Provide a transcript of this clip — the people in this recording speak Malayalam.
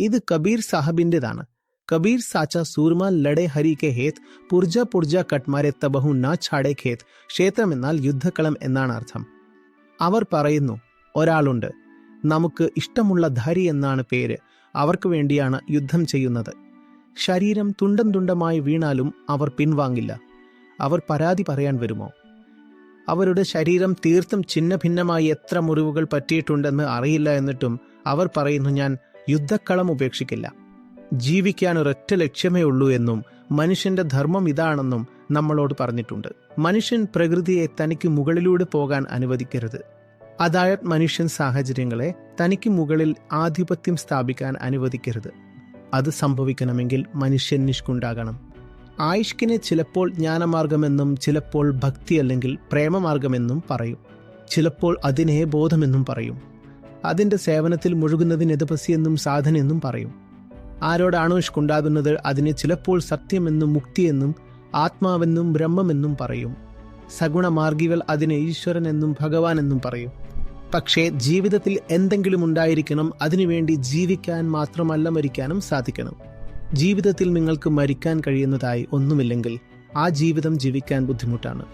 ഇത് കബീർ സാഹബിന്റേതാണ്. കബീർ സാച്ച സൂർമ ലഡേ ഹരി കെ ഹേത് പുർജ പുർജ കട്ട്മാരെ തബഹു നാ ഛാടെ ഖേത് ക്ഷേത്രം എന്നാൽ യുദ്ധക്കളം എന്നാണ് അർത്ഥം. അവർ പറയുന്നു ഒരാളുണ്ട്. നമുക്ക് ഇഷ്ടമുള്ള ധരി എന്നാണ് പേര്. അവർക്ക് വേണ്ടിയാണ് യുദ്ധം ചെയ്യുന്നത്. ശരീരം തുണ്ടം തുണ്ടമായി വീണാലും അവർ പിൻവാങ്ങില്ല. അവർ പരാതി പറയാൻ വരുമോ? അവരുടെ ശരീരം തീർത്തും ഛിന്ന ഭിന്നമായി എത്ര മുറിവുകൾ പറ്റിയിട്ടുണ്ടെന്ന് അറിയില്ല എന്നിട്ടും അവർ പറയുന്നു ഞാൻ യുദ്ധക്കളം ഉപേക്ഷിക്കില്ല. ജീവിക്കാൻ ഒരൊറ്റ ലക്ഷ്യമേ ഉള്ളൂ എന്നും മനുഷ്യന്റെ ധർമ്മം ഇതാണെന്നും നമ്മളോട് പറഞ്ഞിട്ടുണ്ട്. മനുഷ്യൻ പ്രകൃതിയെ തനിക്ക് മുകളിലൂടെ പോകാൻ അനുവദിക്കരുത്. അതായത് മനുഷ്യൻ സാഹചര്യങ്ങളെ തനിക്ക് മുകളിൽ ആധിപത്യം സ്ഥാപിക്കാൻ അനുവദിക്കരുത്. അത് സംഭവിക്കണമെങ്കിൽ മനുഷ്യൻ നിഷ്കുണ്ടാകണം. ആയിഷ്കിനെ ചിലപ്പോൾ ജ്ഞാനമാർഗമെന്നും ചിലപ്പോൾ ഭക്തി അല്ലെങ്കിൽ പ്രേമമാർഗമെന്നും പറയും. ചിലപ്പോൾ അതിനെ ബോധമെന്നും പറയും. അതിന്റെ സേവനത്തിൽ മുഴുകുന്നതിന് എതുപസിയെന്നും സാധനയെന്നും പറയും. ആരോടാണോ ഇഷ്കുണ്ടാകുന്നത് അതിനെ ചിലപ്പോൾ സത്യമെന്നും മുക്തിയെന്നും ആത്മാവെന്നും ബ്രഹ്മമെന്നും പറയും. സഗുണമാർഗികൾ അതിനെ ഈശ്വരൻ എന്നും ഭഗവാൻ എന്നും പറയും. പക്ഷേ ജീവിതത്തിൽ എന്തെങ്കിലും ഉണ്ടായിരിക്കണം അതിനുവേണ്ടി ജീവിക്കാൻ മാത്രമല്ല മരിക്കാനും സാധിക്കണം. ജീവിതത്തിൽ നിങ്ങൾക്ക് മരിക്കാൻ കഴിയുന്നതായി ഒന്നുമില്ലെങ്കിൽ ആ ജീവിതം ജീവിക്കാൻ ബുദ്ധിമുട്ടാണ്.